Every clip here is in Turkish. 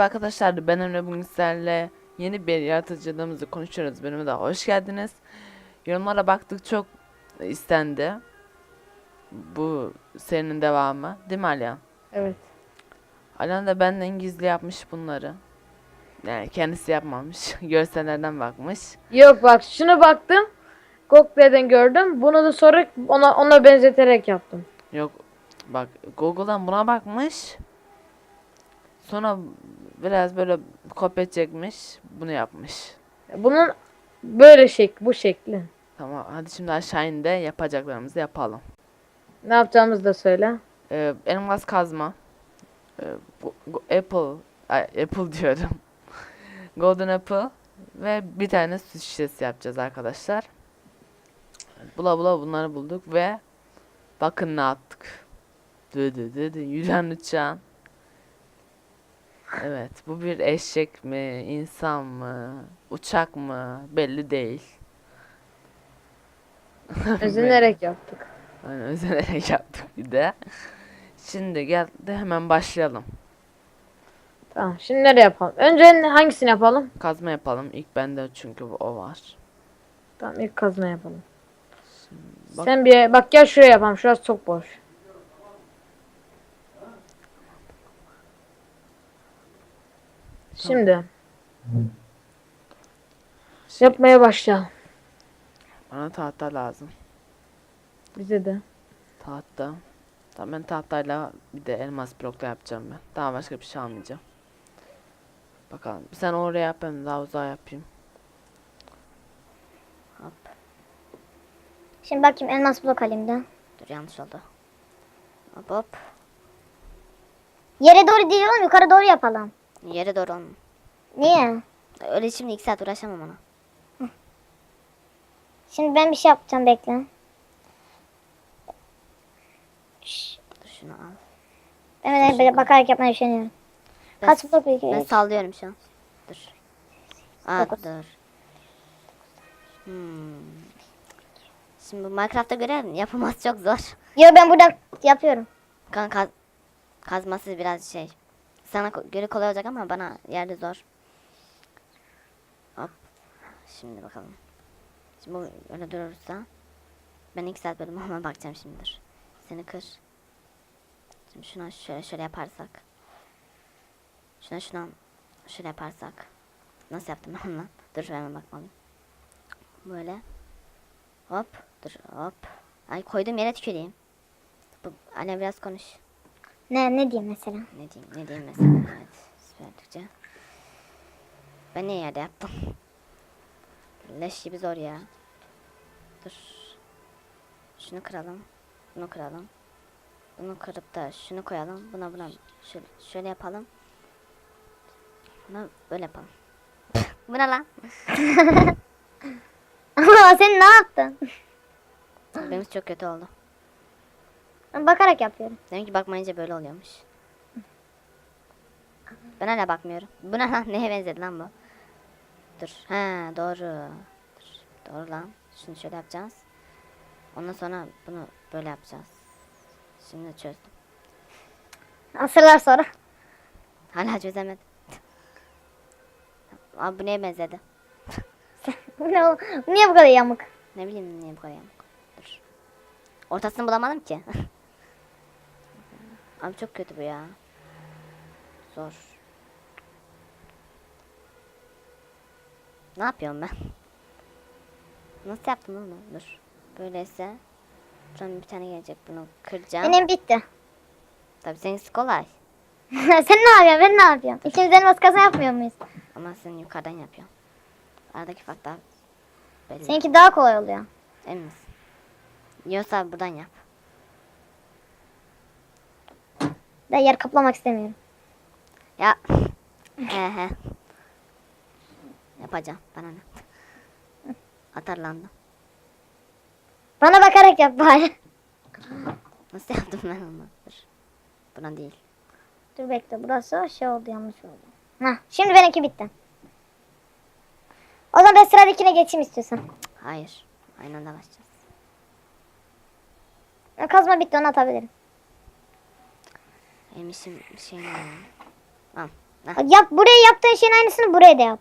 Merhaba arkadaşlar ben Emre bugün sizlerle yeni bir yaratıcılığımızı konuşuyoruz bölüme de hoş geldiniz. Yorumlara baktık çok istendi. Bu serinin devamı değil mi Alihan? Evet. Alihan da benden gizli yapmış bunları. Yani kendisi yapmamış. Görsellerden bakmış. Yok bak şunu baktım. Google'den gördüm. Bunu da sonra ona ona benzeterek yaptım. Yok bak Google'dan buna bakmış. Sonra biraz böyle kopya çekmiş. Bunu yapmış. Bunun böyle şek bu şekli. Tamam hadi şimdi aşağı in de yapacaklarımızı yapalım. Ne yapacağımızı da söyle. Ee, elmas kazma. Ee, bu- bu- apple. Ay, apple diyorum. Golden apple. Ve bir tane süt şişesi yapacağız arkadaşlar. Bula bula bunları bulduk ve bakın ne yaptık. Dı dı dı dı. Yürüyen uçağın. Evet bu bir eşek mi, insan mı, uçak mı belli değil. Özenerek yaptık. Aynen özenerek yaptık bir de. Şimdi gel de hemen başlayalım. Tamam. Şimdi nereye yapalım? Önce hangisini yapalım? Kazma yapalım. İlk bende çünkü bu- o var. Tamam ilk kazma yapalım. Bak- Sen bir bak gel şuraya yapalım. Şurası çok boş. Şimdi Şey, yapmaya başlayalım. bana tahta lazım. Bize de. Tahta. Tamam ben tahtayla bir de elmas blokla yapacağım ben. Daha başka bir şey almayacağım. Bakalım. Sen oraya yap ben daha uzağa yapayım. Hop. Şimdi bakayım elmas blok da. Dur yanlış oldu. Hop hop. Yere doğru değil oğlum yukarı doğru yapalım. Yere doğru olma. Niye? Öyle şimdi iki saat uğraşamam ona. Şimdi ben bir şey yapacağım bekle. Dur şunu al. Ben böyle bakarak yapmayı düşünüyorum. Ben, Kaç blok bir ben sallıyorum şu an. Dur. Aa Dokuz. dur. Hmm. Şimdi bu Minecraft'a göre yapılması çok zor. Yo ben buradan yapıyorum. Kan kaz kazması biraz şey. Sana göre kolay olacak ama bana yerde zor. Hop. Şimdi bakalım. Şimdi bu öyle durursa ben iki saat bölüm ona bakacağım şimdi dur. Seni kır. Şimdi şuna şöyle şöyle yaparsak. Şuna şuna şöyle yaparsak. Nasıl yaptım ben onu? Dur hemen bakmalıyım. Böyle. Hop. Dur hop. Ay koyduğum yere tüküreyim. Bu, Alev biraz konuş. Ne ne diyeyim mesela? Ne diyeyim, ne diyeyim mesela? Evet, süperdikçe. Ben ne yerde yaptım? Leş gibi zor ya. Dur. Şunu kıralım. Bunu kıralım. Bunu kırıp da şunu koyalım. Buna buna şöyle, şöyle yapalım. Buna böyle yapalım. Bu ne lan? Ama sen ne yaptın? Benim çok kötü oldu. Ben bakarak yapıyorum. Demek ki bakmayınca böyle oluyormuş. Ben hala bakmıyorum. Bu ne lan? Neye benzedi lan bu? Dur. Ha doğru. Dur. Doğru lan. Şunu şöyle yapacağız. Ondan sonra bunu böyle yapacağız. Şimdi çözdüm. Asırlar sonra. Hala çözemedim. Abi bu neye benzedi? Ne Niye bu kadar yamuk? Ne bileyim niye bu kadar yamuk. Dur. Ortasını bulamadım ki. Abi çok kötü bu ya. Zor. Ne yapıyorum ben? Nasıl yaptım onu? Dur. Böyleyse Şuradan bir tane gelecek bunu kıracağım. Benim bitti. Tabii seninkisi kolay. sen ne yapıyorsun? Ben ne yapıyorum? İkimiz elmas yapmıyor muyuz? Ama sen yukarıdan yapıyorsun. Aradaki fark daha belli. Seninki daha kolay oluyor. Emin misin? Yiyorsa buradan yap. Ben yer kaplamak istemiyorum. Ya. he he. Yapacağım. Bana ne? Atarlandım. Bana bakarak yap bari. Nasıl yaptım ben onu? Dur. Buna değil. Dur bekle burası şey oldu yanlış oldu. Hah şimdi benimki bitti. O zaman ben sıradakine geçeyim istiyorsan. Hayır. Aynı anda başlayacağız. Kazma bitti onu atabilirim. Şey ne ya? Al. Yap buraya yaptığın şeyin aynısını buraya da yap.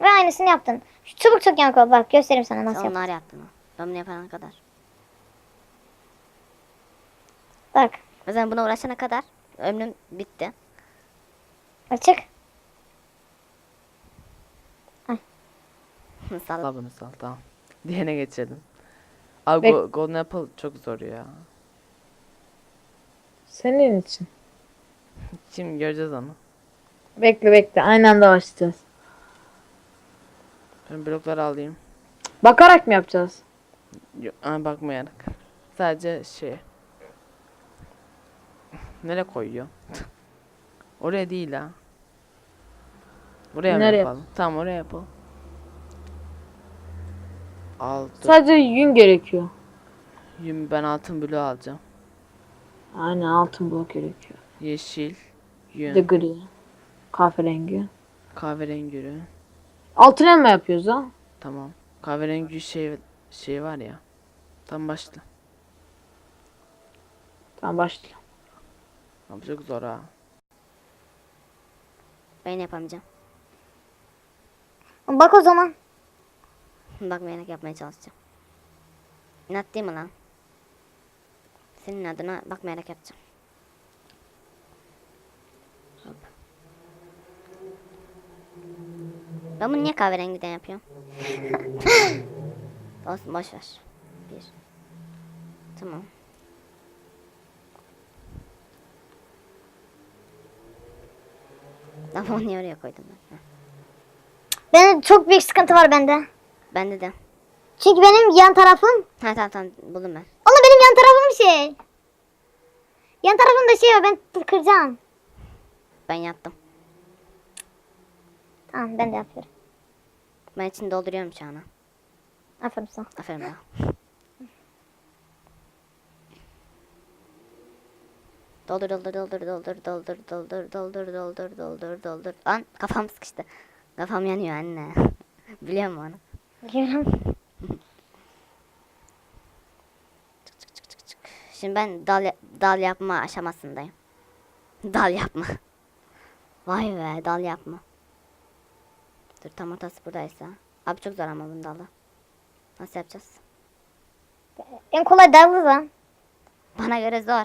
Ve aynısını yaptın. Şu çubuk çok ol. Bak göstereyim sana nasıl yap. onlar yaptın. o. Ben bunu yapana kadar. Bak O zaman buna uğraşana kadar ömrüm bitti. açık. Salla. Al bunu sal tamam. Diğerine geçelim. Abi Go- Golden Apple çok zor ya. Senin için. Şimdi göreceğiz onu. Bekle bekle. Aynı anda başlayacağız. Ben blokları alayım. Bakarak mı yapacağız? Yok, bakmayarak. Sadece şey. Nereye koyuyor? oraya değil ha. Buraya mı Nereye? yapalım? Tamam oraya yapalım. Altı. Sadece yün gerekiyor. Yüm- Ben altın bloğu alacağım. Aynen altın blok gerekiyor. Yeşil. Bir de Yün. gri. Kahverengi. Kahverengi ürün. Altın elma yapıyoruz ha. Tamam. Kahverengi şey şey var ya. Tam başla. Tamam başla. Abi çok zor ha. Ben yapamayacağım. Bak o zaman. Bakmayarak yapmaya çalışacağım. İnat değil mi lan? Senin adına bakmayarak yapacağım. Hop. Ben bunu niye kahverengiden yapıyorum? Olsun boş ver. Bir. Tamam. Ama onu oraya koydum ben? Heh. Benim çok büyük sıkıntı var bende. Bende de. Çünkü benim yan tarafım. Ha tamam tamam buldum ben. Yan tarafım şey. Yan tarafımda şey var ben kıracağım. Ben yaptım. Tamam ben de yapıyorum. Ben içini dolduruyorum ana. Aferin sana. Aferin bana. Doldur doldur doldur doldur doldur doldur doldur doldur doldur doldur. An kafam sıkıştı. Kafam yanıyor anne. Biliyor musun onu? Biliyorum. Şimdi ben dal dal yapma aşamasındayım. Dal yapma. Vay be dal yapma. Dur tam ortası buradaysa. Abi çok zor ama bunun dalı. Nasıl yapacağız? En kolay dallı lan. Bana göre zor.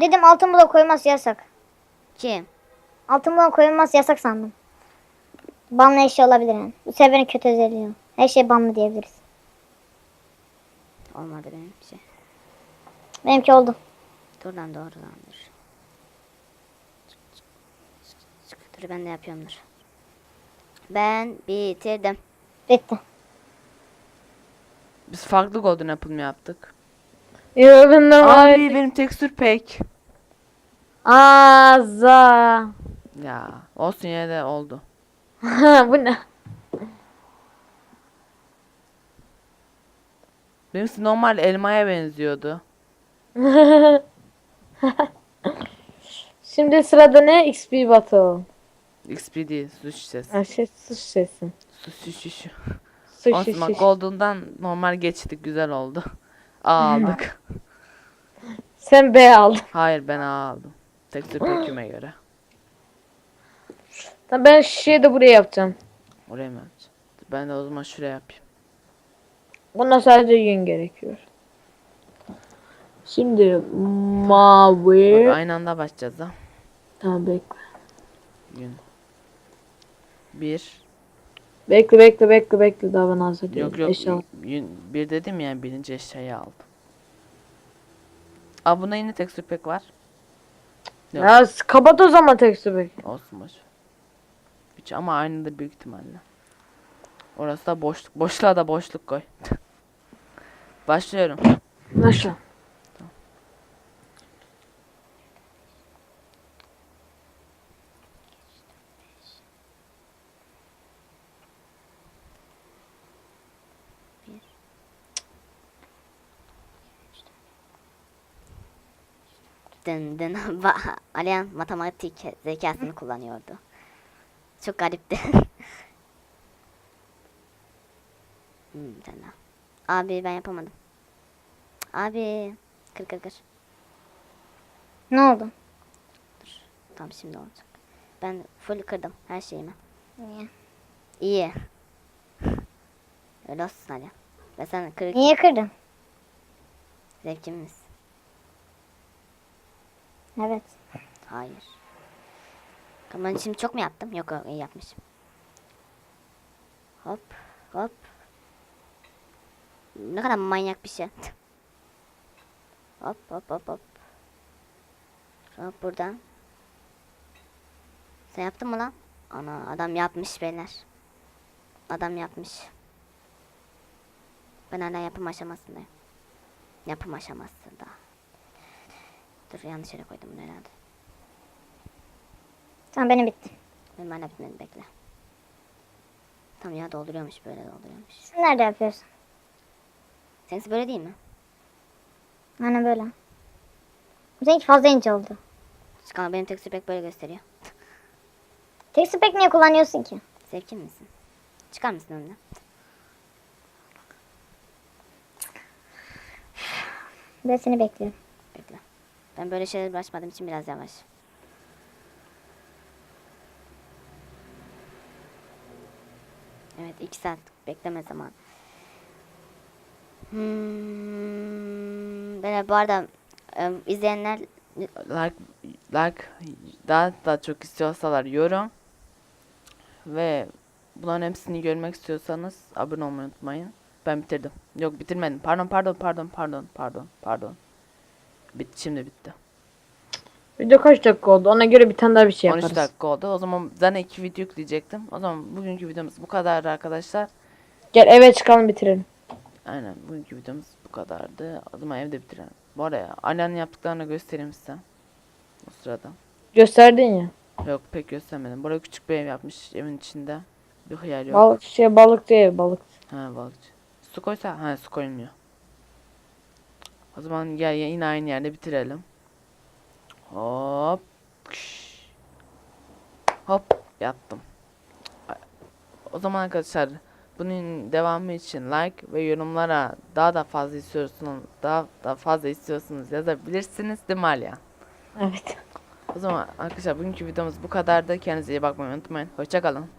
Dedim altın blok koyması yasak. Kim? Altın blok koyulması yasak sandım. Banlı eşya olabilir yani. Bu seferin kötü özelliği. Her şey banlı diyebiliriz. Olmadı benim şey. Benimki oldu. Dur lan doğru lan dur. Çık, çık, çık, çık. Dur ben de yapıyorum dur. Ben bitirdim. Bitti. Biz farklı Golden Apple mi yaptık? Yo ben de var. Abi benim tekstür pek. Aza. Ya olsun yine de oldu. Bu ne? Benimsi normal elmaya benziyordu. Şimdi sırada ne? XP Battle. XP değil su şişesi. Ha şey su şişesi. Su şişesi. Su şişesi. Golden'dan normal geçtik güzel oldu. A aldık. Sen B aldın. Hayır ben A aldım. Tekstür pekime göre. Ben şişeyi de buraya yapacağım. Oraya mı yapacağım? Ben de o zaman şuraya yapayım. Buna sadece yün gerekiyor. Şimdi mavi. Bak, aynı anda başlayacağız ha. Tamam bekle. Yün. Bir. Bekle bekle bekle bekle daha ben hazır değilim. Yok yok. Eşya- Yün, bir dedim ya birinci eşyayı aldım. Aa buna yine tekstür pek var. Yok. Ya kapat o zaman tekstü bek. Olsun boş. Hiç ama aynıdır büyük ihtimalle. Orası da boşluk. Boşluğa da boşluk koy. Başlıyorum. Nasıl? Dın dın. Ba- Alihan matematik zekasını kullanıyordu. Çok garipti. hmm, de. Abi ben yapamadım. Abi. Kır kır kır. Ne oldu? Tamam şimdi olacak. Ben full kırdım her şeyimi. Niye? İyi. Öyle olsun hadi. Ve sen kırık Niye kırdın? zevkimiz. Evet. Hayır. Ben şimdi çok mu yaptım? Yok iyi yapmışım. Hop hop. Ne kadar manyak bir şey. hop hop hop hop. Hop buradan. Sen yaptın mı lan? Ana adam yapmış beyler. Adam yapmış. Ben hala yapım aşamasındayım. Yapım aşamasında. Dur yanlış yere koydum bunu herhalde. Tamam benim bitti. Benim hala bitmedi bekle. Tam ya dolduruyormuş böyle dolduruyormuş. Sen nerede yapıyorsun? Seninkisi böyle değil mi? Aynen böyle. Seninki fazla ince oldu. Çıkan benim tek pek böyle gösteriyor. Tek spek niye kullanıyorsun ki? Zevkin misin? Çıkar mısın önüne? Ben seni bekliyorum. Bekle. Ben böyle şeyler uğraşmadığım için biraz yavaş. Evet iki saat bekleme zaman. Hmm, böyle bu arada e, izleyenler Like, like daha da çok istiyorsalar yorum ve bunların hepsini görmek istiyorsanız abone olmayı unutmayın. Ben bitirdim. Yok bitirmedim. Pardon pardon pardon pardon pardon pardon. Bit şimdi bitti. Video kaç dakika oldu? Ona göre bir tane daha bir şey 13 yaparız. dakika oldu. O zaman zaten iki video yükleyecektim. O zaman bugünkü videomuz bu kadar arkadaşlar. Gel eve çıkalım bitirelim. Aynen bugünkü videomuz bu kadardı. O zaman evde bitirelim. Bu arada annenin yaptıklarını göstereyim size. O sırada. Gösterdin ya. Yok pek göstermedim. Buraya küçük bir ev yapmış evin içinde. Bir hıyar yok. Balık şey balık değil balık. Ha balıkçı. Su koysa ha su koyulmuyor. O zaman gel ya yine aynı yerde bitirelim. Hop. Hop yattım. O zaman arkadaşlar bunun devamı için like ve yorumlara daha da fazla istiyorsunuz daha da fazla istiyorsunuz yazabilirsiniz değil mi Aliya? Evet. O zaman arkadaşlar bugünkü videomuz bu kadardı. Kendinize iyi bakmayı unutmayın. Hoşçakalın.